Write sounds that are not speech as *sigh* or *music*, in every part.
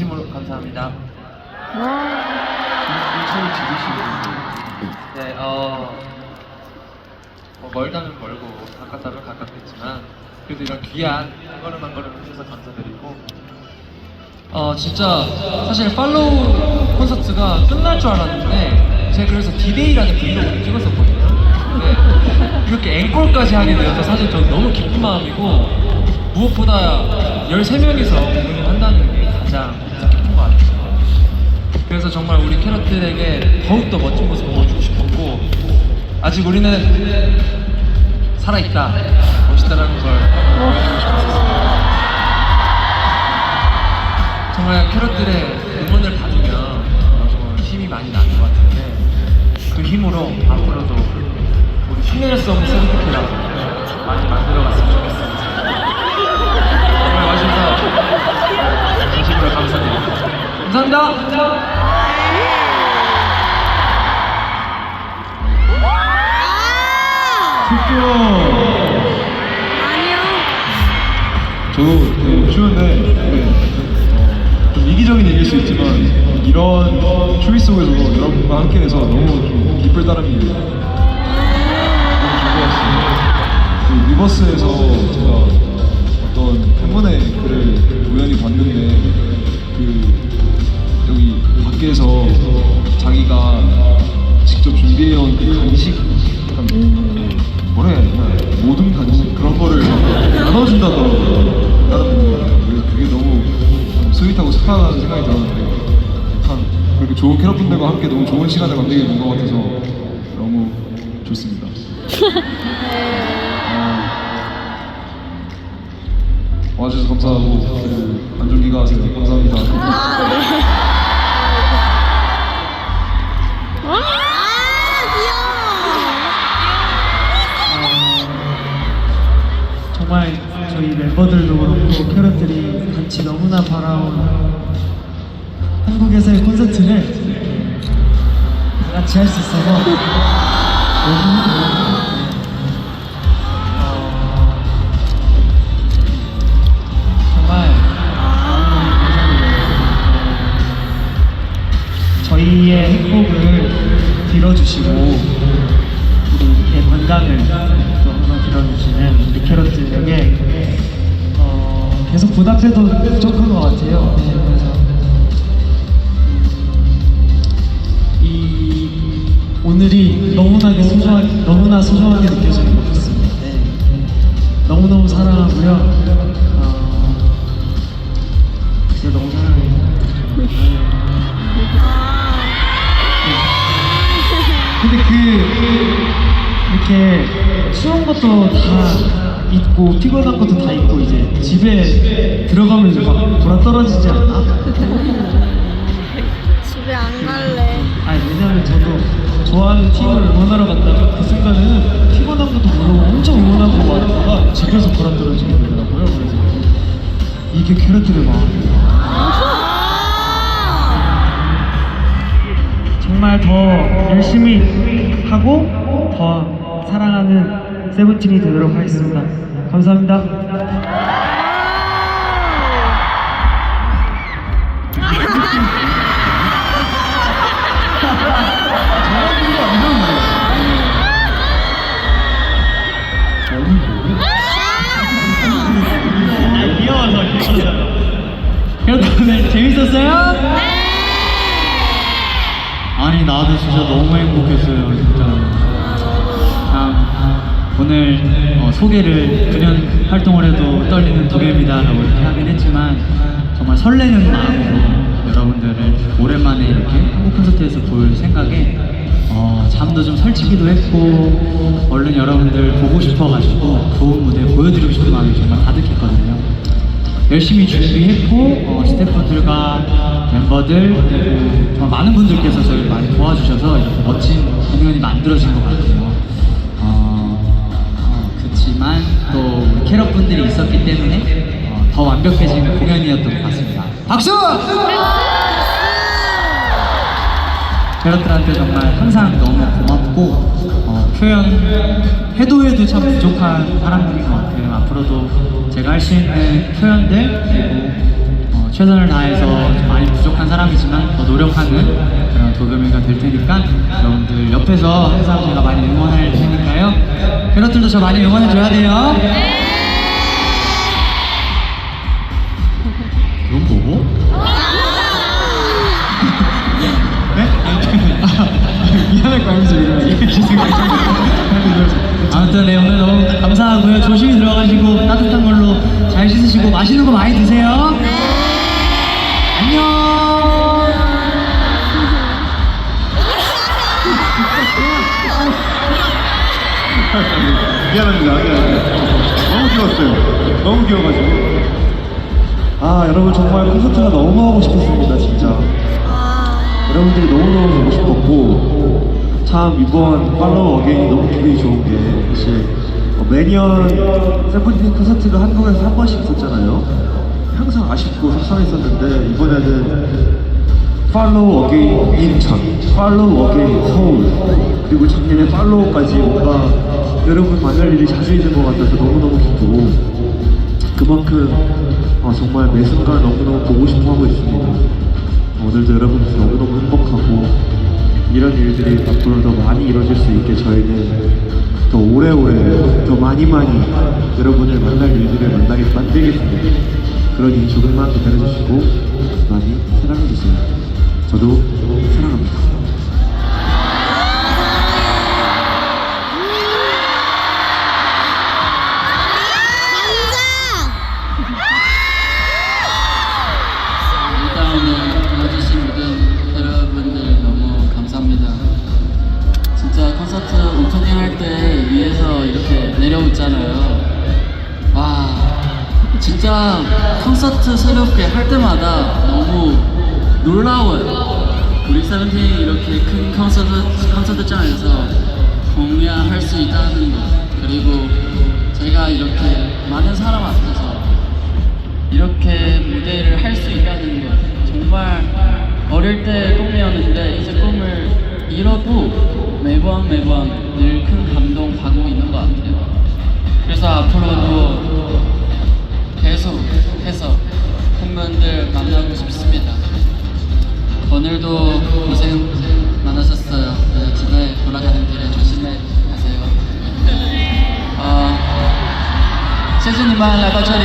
진심으로 감사합니다. 인천을 지르시는 네, 어, 뭐 멀다면 멀고 가깝다면 가깝겠지만 그래도 이런 귀한 한 걸음 한 걸음 해주셔서 감사드리고 어 진짜 사실 팔로우 콘서트가 끝날 줄 알았는데 제가 그래서 디데이라는 브이로그를 찍었었거든요. 근데 이렇게 앵콜까지 하게 되어서 사실 전 너무 기쁜 마음이고 무엇보다 13명이서 공연을 한다는 게 가장. 그래서 정말 우리 캐럿들에게 더욱더 멋진 모습 보여주고 싶었고 아직 우리는 살아있다. 멋있다라는 걸 정말 캐럿들의 응원을 받으면 힘이 많이 나는 것 같은데 그 힘으로 앞으로도 우리 힘낼 수 없는 셀프피라고 많이 만들어갔으면 좋겠습니다. 오늘 와주셔서 진심으로 감사드립니다. 감사합니다 저도 되게 추운데 네. 어, 좀 이기적인 얘기일 수 있지만 이런 추위 속에서 여러분과 함께해서 너무 좀 기쁠 따름이 너무 즐거웠어요. 그 리버스에서 제가 어떤 팬분의 글을 우연히 봤는데 그 여기 밖에서 자기가 직접 준비해온 그 간식? 약간 되나 모든 간식 그런 거를 나눠준다더라고요. 그래서 그게 너무 참 스윗하고 착하다는 생각이 들었는데 참 그렇게 좋은 캐럿분들과 함께 너무 좋은 시간을 만들게 된 것 같아서 너무 좋습니다. 어, 와주셔서 감사하고 그 안정기가 하세요 감사합니다 정말 저희 멤버들도 그렇고 캐럿들이 같이 너무나 바라온 한국에서의 콘서트를 다 같이 할 수 있어서 너무 어, 이렇게 추운 것도 다 있고 피곤한 것도 다 있고 이제 집에 들어가면 이제 막 돌아 떨어지지 않나? *laughs* 집에 안 갈래. 아니 왜냐면 저도 좋아하는 팀을 응원하러 갔다가 그 순간에는 피곤한 것도 모르고 엄청 응원하고 말다가 집에서 돌아 떨어지게 되더라고요. 그래서 이게 캐럿들의 마음이에요. 정말 더 열심히 하고 더 사랑하는 세븐틴이 되도록 하겠습니다. 감사합니다. 아, 귀여워서 귀여워서. 여러분 오늘 재밌었어요? 아니 나도 진짜 너무 행복했어요 진짜. 참 오늘 어, 소개를 9년 활동을 해도 떨리는 도겸이다라고 이렇게 하긴 했지만 정말 설레는 마음으로 여러분들을 오랜만에 이렇게 한국 콘서트에서 볼 생각에 어, 잠도 좀 설치기도 했고 얼른 여러분들 보고 싶어가지고 좋은 무대 보여드리고 싶은 마음이 정말 가득했거든요 열심히 준비했고 어, 스태프들과 멤버들 정말 많은 분들께서 저를 많이 도와주셔서 이렇게 멋진 공연이 만들어진 것 같아요. 어, 어, 그렇지만 또 우리 캐럿 분들이 있었기 때문에 어, 더 완벽해진 공연이었던 것 같습니다. 박수! 캐럿들한테 정말 항상 너무 고맙고 어, 표현 해도 해도 참 부족한 사람들인 것 같아요. 앞으로도 제가 할 수 있는 표현들 그리고 어, 최선을 다해서 좀 많이 부족한 사람이지만 더 노력하는 그런 도겸이가 될 테니까 여러분들 옆에서 항상 제가 많이 응원할 테니까요. 캐럿들도 저 많이 응원해 줘야 돼요. 그건 뭐고? *laughs* 미안할 거 아니지 이게 기생이 아무튼 네 오늘 너무 감사하고요. 조심히 들어가시고 따뜻한 걸로 잘 씻으시고 맛있는 거 많이 드세요. 안녕. *laughs* 미안합니다. 미안합니다. 너무 귀여웠어요. 너무 귀여워가지고. 아, 여러분 정말 콘서트가 너무 하고 싶었습니다, 진짜. 여러분들이 너무너무 보고 싶었고, 참 이번 팔로우 어게인이 너무 기분이 좋은 게, 사실 어, 매년 세븐틴 콘서트가 한국에서 한 번씩 있었잖아요. 항상 아쉽고 속상했었는데, 이번에는 팔로우 어게인 인천, 팔로우 어게인 서울, 그리고 작년에 팔로우까지 뭔가 여러분 만날 일이 자주 있는 것 같아서 너무너무 기쁘고 그만큼 어, 정말 매 순간 너무너무 보고 싶어 하고 있습니다. 오늘도 여러분들 너무너무 행복하고 이런 일들이 앞으로 더 많이 이루어질 수 있게 저희는 더 오래오래 더 많이 많이 여러분을 만날 일들을 만나게 만들겠습니다. 그러니 조금만 기다려주시고 많이 사랑해주세요. 저도 어릴 때 꿈이었는데 이제 꿈을 잃어도 매번 매번 늘 큰 감동 받고 있는 것 같아요. 그래서 앞으로도 계속 해서 팬분들 만나고 싶습니다. 오늘도 고생 많으셨어요. 네, 집에 돌아가는 길에 조심해 가세요. 어, 세준이만 라바처리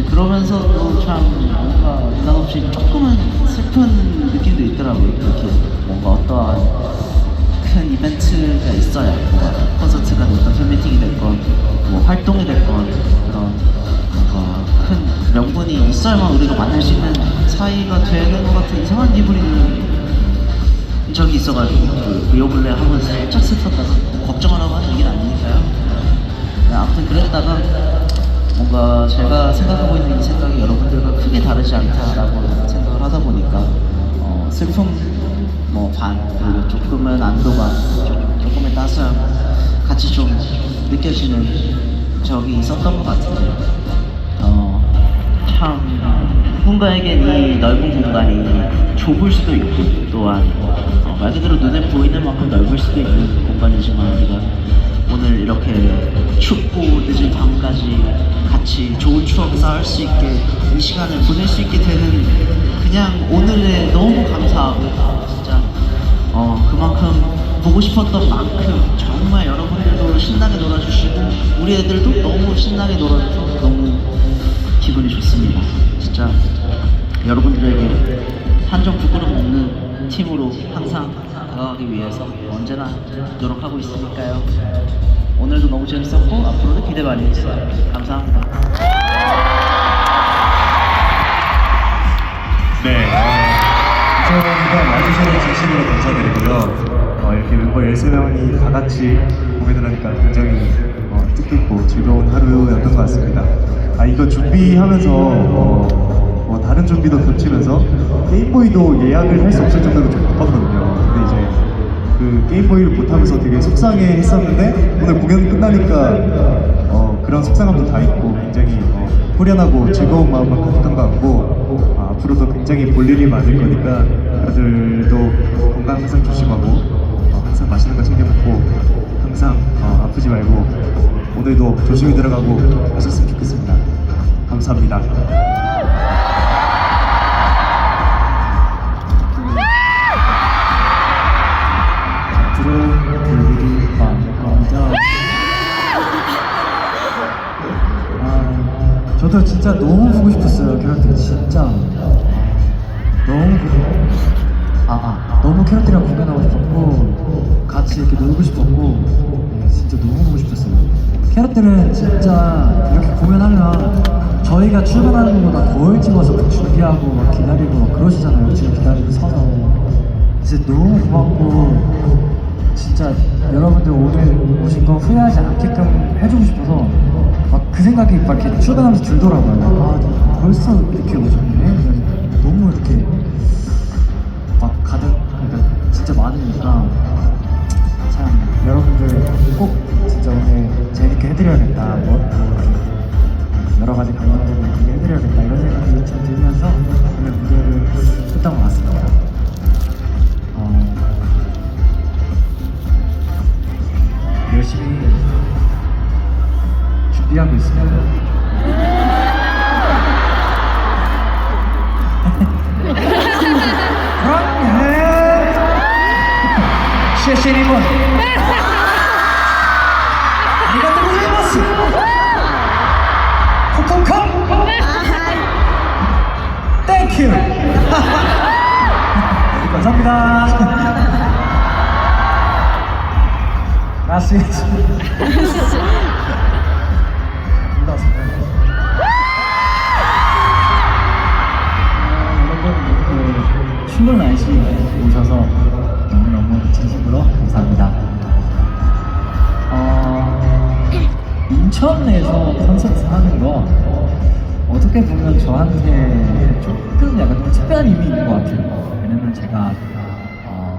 네. 근데 그러면서도 참 뭔가 느닷없이 조금은 슬픈 느낌도 있더라고요. 이렇게 뭔가 어떠한 큰 이벤트가 있어야 뭔가 콘서트가 됐건 팬미팅이 됐건 뭐 활동이 됐건 그런 뭔가 큰 명분이 있어야만 우리가 만날 수 있는 사이가 되는 것 같은 이상한 기분이 드는 적이 있어가지고 그 리오블레 한번 살짝 슬펐다가 걱정하라고 하는 얘기는 아니니까요 네, 아무튼 그랬다가 뭔가 제가 생각하고 있는 이 생각이 여러분들과 크게 다르지 않다라고 생각을 하다 보니까 어, 슬픔 뭐 반 그리고 조금은 안도감 조- 조금의 따스함 같이 좀 느껴지는 적이 있었던 것 같은데요. 어, 참 누군가에겐 이 넓은 공간이 좁을 수도 있고 또한 어, 말 그대로 눈에 보이는 만큼 넓을 수도 있는 공간이지만 우리가 오늘 이렇게 춥고 늦은 밤까지 같이 좋은 추억 쌓을 수 있게 이 시간을 보낼 수 있게 되는 그냥 오늘에 너무 감사하고 진짜 어 그만큼 보고 싶었던 만큼 정말 여러분들도 신나게 놀아주시고 우리 애들도 너무 신나게 놀아줘서 너무 기분이 좋습니다. 진짜 여러분들에게 한점 부끄럼 없는 팀으로 항상 다가가기 위해서 언제나 노력하고 있으니까요. 오늘도 너무 재밌었고 앞으로도 기대 많이 해주세요. 감사합니다. 네. 감사합니다. 와주셔서 진심으로 감사드리고요. 어, 이렇게 멤버 13명이 다 같이 공연을 하니까 굉장히 어, 뜻깊고 즐거운 하루였던 것 같습니다. 아 이거 준비하면서 어, 뭐 다른 준비도 겹치면서 게임보이도 예약을 할 수 없을 정도로 좀 바빴거든요. 근데 이제 그 게임보이를 못하면서 되게 속상해 했었는데 오늘 공연 끝나니까 어, 그런 속상함도 다 있고 굉장히 어, 후련하고 즐거운 마음만 가득한 것 같고 어, 앞으로도 굉장히 볼 일이 많을 거니까 다들도 건강 항상 조심하고 어, 항상 맛있는 거 챙겨 먹고 항상 어, 아프지 말고 오늘도 조심히 들어가고 하셨으면 좋겠습니다. 감사합니다. 저도 진짜 너무 보고 싶었어요. 캐럿들 진짜 너무 아, 아 너무 캐럿들이랑 공연하고 싶었고 같이 이렇게 놀고 싶었고 네, 진짜 너무 보고 싶었어요. 캐럿들은 진짜 이렇게 공연하면 저희가 출근하는 것보다 더 일찍 와서 막 준비하고 막 기다리고 막 그러시잖아요. 지금 기다리고 서서 진짜 너무 고맙고 진짜 여러분들 오늘 오신 거 후회하지 않게끔 해주고 싶어서 막 그 생각이 막 이렇게 출근하면서 들더라고요. 아 벌써 이렇게 오셨네. 너무 이렇게 Gracias. 여러분 이렇게 추운 날씨에 오셔서 너무너무 진심으로 감사합니다. 어, 인천에서 콘서트 하는 거 어떻게 보면 저한테 조금 약간 좀 특별한 의미 있는 것 같아요. 왜냐면 제가 어,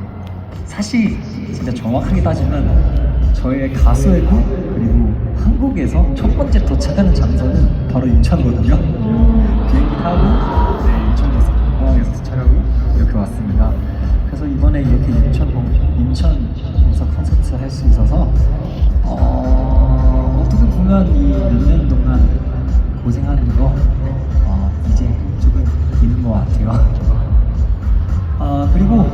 사실 진짜 정확하게 따지면 저의 가수의 꿈 그리고 한국에서 첫 번째 도착하는 장소는 바로 인천이거든요. 비행기 타고 네, 인천에서 공항에서 도착하고 이렇게 왔습니다. 그래서 이번에 이렇게 인천 인천에서 콘서트 할 수 있어서 어, 어떻게 보면 이 몇 년 동안 고생하는 거 어, 이제 조금 있는 것 같아요. 아 그리고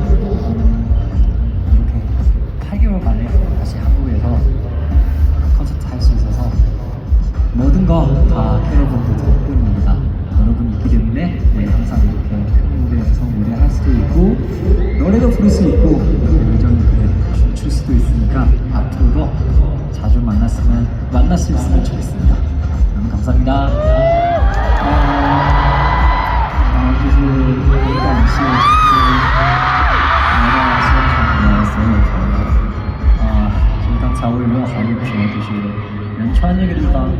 川这个地方，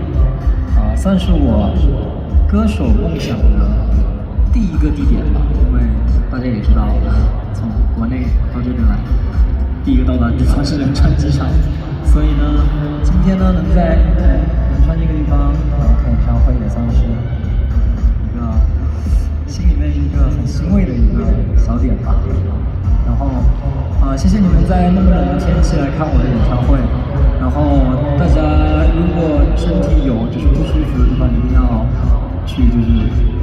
啊，算是我歌手梦想的第一个地点吧。因为大家也知道，从国内到这边来，第一个到达的地方是仁川机场，所以呢，今天呢能在仁川这个地方然后看演唱会，也算是一个心里面一个很欣慰的一个小点吧。然后啊、谢谢你们在那么冷的天气来看我的演唱会。然后大家如果身体有就是不舒服的地方，一定要去就是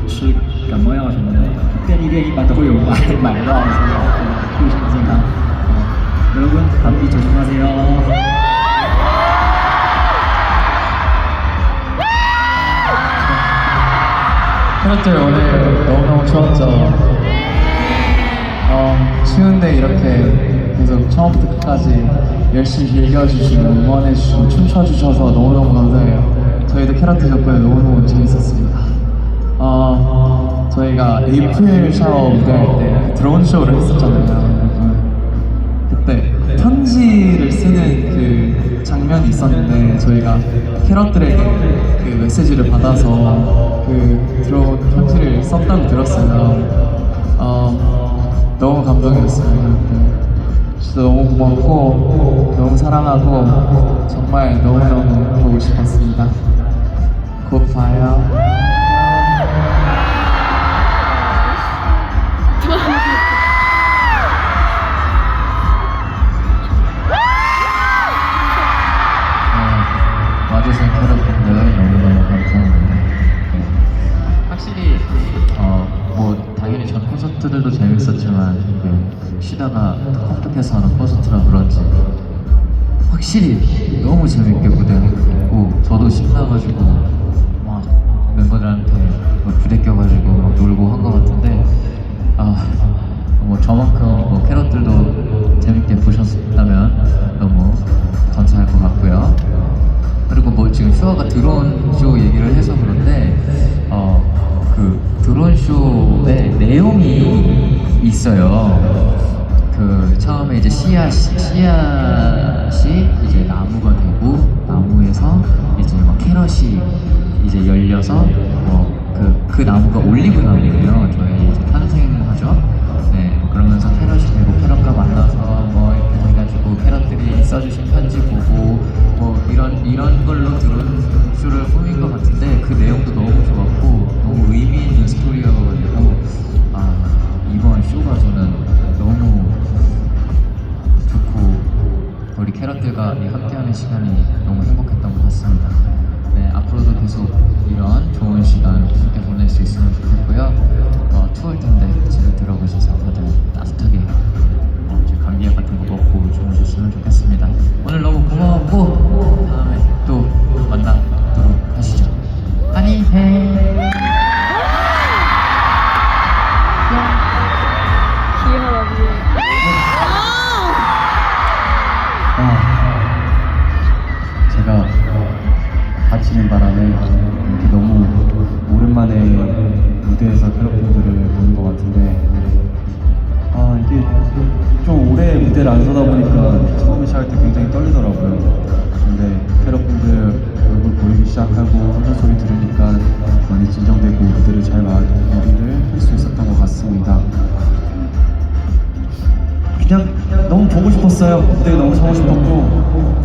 吃感冒药什么的，便利店一般都会有买买得到，所以注意身体健康。여러분감기조심하세요。 캐럿들 오늘 너무너무 추웠죠? 어, 추운데 이렇게 계속 처음부터 끝까지 열심히 즐겨주시고 응원해주시고 춤춰주셔서 너무너무 감사해요. 저희도 캐럿들 덕분에 너무너무 재밌었습니다. 어, 저희가 에이프릴 샤워 무대할 때 드론 쇼를 했었잖아요. 그때 편지를 쓰는 그 장면이 있었는데 저희가 캐럿들에게 그 메시지를 받아서 그 들어온 편지를 썼다고 들었어요. 어, 너무 감동이었습니다. 네. 진짜 너무 고맙고 너무 사랑하고 정말 너무너무 보고 싶었습니다. 곧 봐요. 쉬다가 컴퓨터에서 하는 콘서트라 그런지 확실히 너무 재밌게 무대했고 저도 신나가지고 막 멤버들한테 막 부대껴가지고 막 놀고 한 것 같은데 아뭐 저만큼 뭐 캐럿들도 재밌게 보셨다면 너무 감사할 것 같고요. 그리고 뭐 지금 슈아가 드론 쇼 얘기를 해서 그런데 어 그 드론 쇼의 내용이 있어요. 그 처음에 이제 씨앗 씨앗이 이제 나무가 되고 나무에서 이제 막 캐럿이 이제 열려서 뭐그 그 나무가 올리브 나무예요. 저희 이제 탄생하죠. 네 그러면서 캐럿이 되고 캐럿과 만나서 뭐 이렇게 돼가지고 캐럿들이 써주신 편지 보고 뭐 이런 이런 걸로 드론 쇼를 꾸민 것 같은데 그 내용도 너무 좋았고 너무 의미 있는 스토리여가지고 함께하는 시간이 너무 행복했던 것 같습니다. 네 앞으로도 계속 무대에서 캐럿분들을 보는 것 같은데 아 이게 좀 오래 무대를 안 서다 보니까 처음에 시작할 때 굉장히 떨리더라고요. 근데 캐럿분들 얼굴 보이기 시작하고 혼자 소리 들으니까 많이 진정되고 무대를 잘 마무리를 할 수 있었던 것 같습니다. 그냥 너무 보고 싶었어요. 무대 너무 서고 싶었고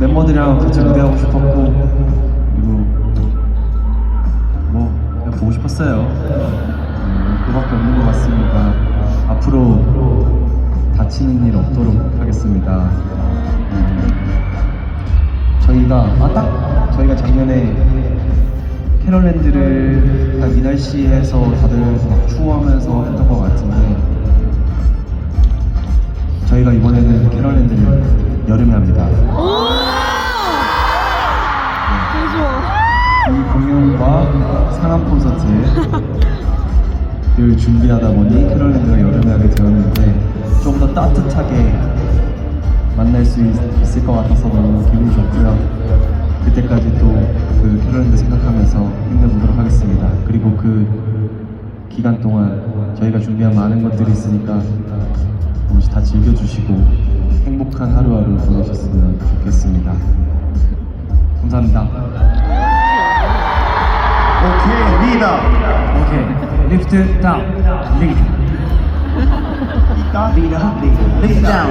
멤버들이랑 같이 무대하고 싶었고 보고 싶었어요. 음, 그밖에 없는 것 같습니다. 앞으로 다치는 일 없도록 하겠습니다. 음, 저희가 아 딱 저희가 작년에 캐럴랜드를 딱 이 날씨에서 다들 막 추워하면서 했던 것 같은데 저희가 이번에는 캐럴랜드를 여름에 합니다. 네. 이 공연과 상암 콘서트를 준비하다 보니 캐럴랜드가 여름에 하게 되었는데 좀 더 따뜻하게 만날 수 있, 을것 같아서 너무 기분이 좋고요. 그때까지 또 그 캐럴랜드 생각하면서 힘내보도록 하겠습니다. 그리고 그 기간 동안 저희가 준비한 많은 것들이 있으니까 한 번씩 다 즐겨주시고 행복한 하루하루 보내셨으면 좋겠습니다. 감사합니다. 오케이, 리더. 오케이. 리프트 다운. 리드. 리더, 리더. Lead down,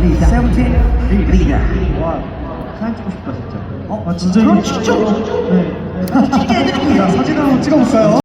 lead down. Seventeen, lead down. 와, 사진 찍고 싶다 진짜. 어, 아 진짜 이거 진짜? 네. 사진 한번 찍어볼까요?